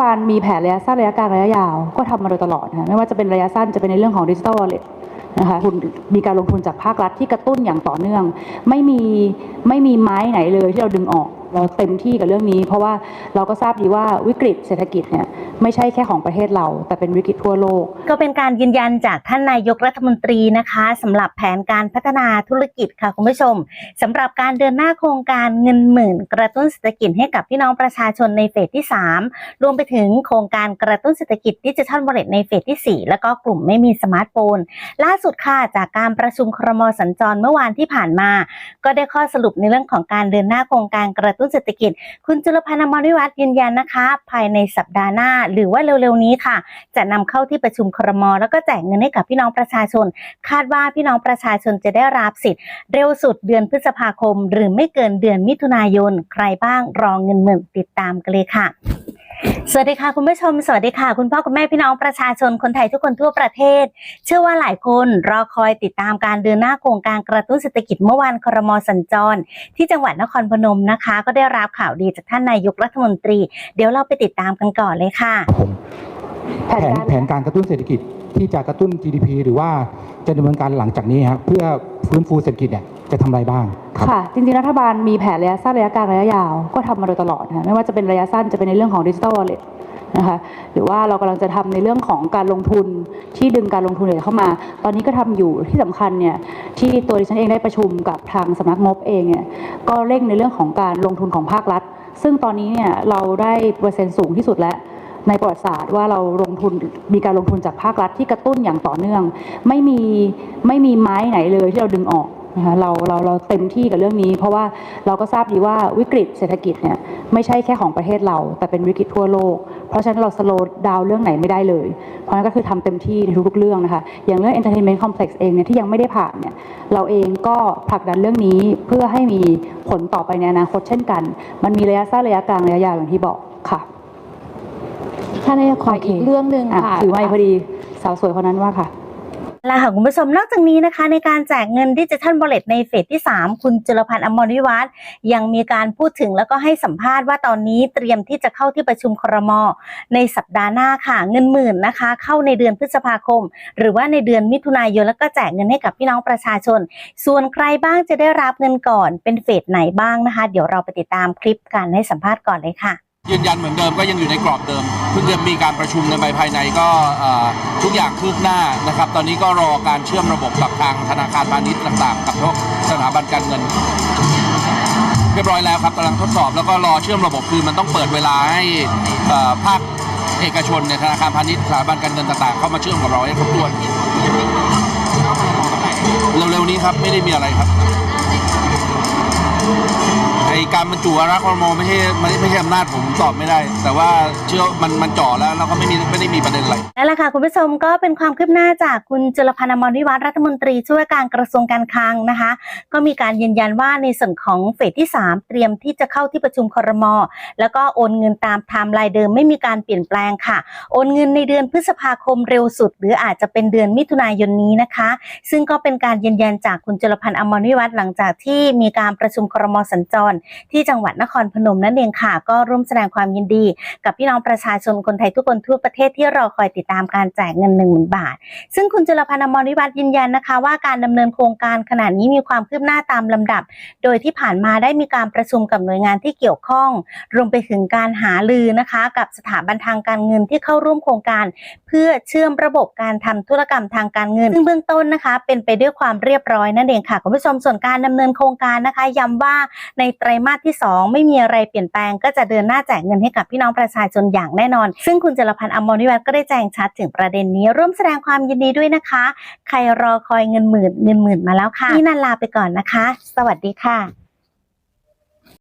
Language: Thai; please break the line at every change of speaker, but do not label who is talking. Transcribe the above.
บาลมีแผนระยะสั้นระยะกลางระยะยาว ก็ทำมาโดยตลอดนะไม่ว่าจะเป็นระยะสั้นจะเป็นในเรื่องของดิจิทัลวอลเล็ตนะคะคุณมีการลงทุนจากภาครัฐที่กระตุ้นอย่างต่อเนื่อง ไม่มีไม่มีไม้ไหนเลยที่เราดึงออก เราเต็มที่กับเรื่องนี้ เพราะว่าเราก็ทราบดีว่าวิกฤตเศรษฐกิจเนี่ยไม่ใช่แค่ของประเทศเรา แต่เป็นวิกฤตทั่วโลก
ก็เป็นการยืนยันจากท่านนายกรัฐมนตรีนะคะสำหรับแผนการพัฒนาธุรกิจค่ะคุณผู้ชมสำหรับการเดินหน้าโครงการเงินหมื่น กระตุ้นเศรษฐกิจให้กับพี่น้องประชาชนในเฟสที่ 3 รวมไปถึงโครงการกระตุ้นเศรษฐกิจดิจิทัลวอลเล็ตในเฟสที่ 4 แล้วก็กลุ่มไม่มีสมาร์ทโฟนล่าสุดค่ะจากการประชุมครมสัญจรเมื่อวานที่ผ่านมา ก็ได้ข้อสรุปในเรื่องของการเดินหน้าโครงการกระตุ้นเศรษฐกิจ คุณจุลพันธ์อมรวิวัฒน์ยืนยันนะคะ ภายในสัปดาห์หน้า หรือว่าเร็วๆนี้ค่ะ จะนำเข้าที่ประชุมครม แล้วก็แจกเงินให้กับพี่น้องประชาชน คาดว่าพี่น้องประชาชนจะได้รับสิทธิ์ เร็วสุดเดือนพฤษภาคม หรือไม่เกินเดือนมิถุนายน ใครบ้างรองเงินหมื่นติดตามกันเลยค่ะ สวัสดีค่ะคุณผู้ชม สวัสดีค่ะ คุณพ่อคุณแม่พี่น้องประชาชนคนไทยทุกคนทั่วประเทศ เชื่อว่าหลายคนรอคอยติดตามการเดินหน้าโครงการกระตุ้นเศรษฐกิจเมื่อวานครมสัญจร ที่จังหวัดนครพนมนะคะ ก็ได้รับข่าวดีจากท่านนายกรัฐมนตรี เดี๋ยวเราไปติดตามกันก่อนเลยค่ะ
ผม
แผ
แผ
น
น
การ
แผนการกระตุ้นเศรษฐกิจที่จะกระตุ้น GDP หรือว่าจะดำเนินการหลังจากนี้ครับเพื่อฟื้นฟูเศรษฐกิจเนี่ยจะทำอะไรบ้างครับ
ค่ะ จริงๆ รัฐบาลมีแผนระยะสั้นระยะกลางระยะยาว ก็ทำมาโดยตลอดนะคะไม่ว่าจะเป็นระยะสั้นจะเป็นในเรื่องของดิจิทัลวอลเล็ตนะคะหรือว่าเรากำลังจะทำในเรื่องของการลงทุนที่ดึงการลงทุนเข้ามา ตอนนี้ก็ทำอยู่ที่สำคัญเนี่ยที่ตัวดิฉันเองได้ประชุมกับทางสำนักงบเองเนี่ยก็เร่งในเรื่องของการลงทุนของภาครัฐ ซึ่งตอนนี้เนี่ยเราได้เปอร์เซ็นต์สูงที่สุดแล้ว ในประวัติศาสตร์ว่าเราลงทุนมีการลงทุนจากภาครัฐที่กระตุ้นอย่างต่อเนื่อง ไม่มีไม่มีไม้ไหนเลยที่เราดึงออกนะคะเราเราเราเต็มที่กับเรื่องนี้ เพราะว่าเราก็ทราบดีว่าวิกฤตเศรษฐกิจเนี่ยไม่ใช่แค่ของประเทศเรา แต่เป็นวิกฤตทั่วโลก เพราะฉะนั้นเราสโลว์ดาวเรื่องไหนไม่ได้เลย เพราะนั้นก็คือทำเต็มที่ในทุกๆเรื่องนะคะอย่างเรื่อง entertainment complex เองเนี่ยที่ยังไม่ได้ผ่านเนี่ยเราเองก็ผลักดันเรื่องนี้เพื่อให้มีผลต่อไปในอนาคตเช่นกัน มันมีระยะสั้นระยะกลางระยะยาวอย่างที่บอกค่ะ
ท่านนายกขออีกเรื่องหนึ่ง
อะ
ค่ะ
ถือไม้พอดีสาวสวยคนนั้นว่าค่ะ
แล้วค่ะคุณผู้ชมนอกจากนี้นะคะ ในการแจกเงินดิจิทัล w อลเล็ตในเฟสที่ 3 คุณจุลพันธ์อมรวิวัฒน์ยังมีการพูดถึงแล้วก็ให้สัมภาษณ์ว่าตอนนี้เตรียมที่จะเข้าที่ประชุมครม ในสัปดาห์หน้าค่ะ เงินหมื่นนะคะ เข้าในเดือนพฤษภาคม หรือว่าในเดือนมิถุนายนแล้วก็แจกเงินให้กับพี่น้องประชาชน ส่วนใครบ้างจะได้รับเงินก่อนเป็นเฟสไหนบ้างนะคะ เดี๋ยวเราไปติดตามคลิปการให้สัมภาษณ์ก่อนเลยค่ะ
ยืนยันเหมือนเดิมก็ยังอยู่ในกรอบเดิมเพิ่งจะมีการประชุมกันไปภายในก็ทุกอย่างคืบหน้านะครับ ตอนนี้ก็รอการเชื่อมระบบกับทางธนาคารพาณิชย์ต่างๆ กับพวกสถาบันการเงิน เรียบร้อยแล้วครับกำลังทดสอบแล้วก็รอเชื่อมระบบคือมันต้องเปิดเวลาให้ภาคเอกชนในธนาคารพาณิชย์สถาบันการเงินต่างๆ เข้ามาเชื่อมกับเราให้ครบถ้วนเร็วๆนี้ครับไม่ได้มีอะไรครับ ไอการบรรจุวาระคอรมอไม่ใช่ไม่ไม่ใช่อำนาจผมตอบไม่ได้ แต่ว่าเชื่อมันมันจ่อแล้วแล้วก็ไม่มีไม่ได้มีประเด็นอะไร
นั่นแหละค่ะคุณผู้ชมก็เป็นความคืบหน้าจากคุณจุลพันธ์อมรวิวัฒรัฐมนตรีช่วยการกระทรวงการคลังนะคะ ก็มีการยืนยันว่าในส่วนของเฟสที่ 3 เตรียมที่จะเข้าที่ประชุมคอรมอแล้วก็โอนเงินตามไทม์ไลน์เดิมไม่มีการเปลี่ยนแปลงค่ะ โอนเงินในเดือนพฤษภาคมเร็วสุด หรืออาจจะเป็นเดือนมิถุนายนนี้นะคะ ซึ่งก็เป็นการยืนยันจากคุณจุลพันธ์อมรวิวัฒหลังจากที่มีการประชุมครมสัญจร ที่จังหวัดนครพนมนั่นเองค่ะ ก็ร่วมแสดงความยินดี กับพี่น้องประชาชนคนไทยทุกคนทั่วประเทศที่รอคอยติดตามการแจกเงิน1 0,000บาท ซึ่งคุณจุลพันธ์อมรวิวัฒน์ยืนยันนะคะ ว่าการดำเนินโครงการขณะนี้มีความคืบหน้าตามลำดับ โดยที่ผ่านมาได้มีการประชุมกับหน่วยงานที่เกี่ยวข้อง รวมไปถึงการหาลือนะคะ กับสถาบันทางการเงินที่เข้าร่วมโครงการ เพื่อเชื่อมระบบการทำธุรกรรมทางการเงิน ซึ่งเบื้องต้นนะคะ เป็นไปด้วยความเรียบร้อยนั่นเองค่ะคุณผู้ชมส่วนการดำเนินโครงการนะคะย้ำว่าในไตรมาสที่ 2 ไม่มีอะไรเปลี่ยนแปลงก็จะเดินหน้าแจกเงินให้กับพี่น้องประชาชนอย่างแน่นอน ซึ่งคุณจรพันธ์อมรวิวัฒน์ก็ได้แจ้งชัดถึงประเด็นนี้ ร่วมแสดงความยินดีด้วยนะคะ ใครรอคอยเงินหมื่นเงินหมื่นมาแล้วค่ะนี่นันลาไปก่อนนะคะ สวัสดีค่ะ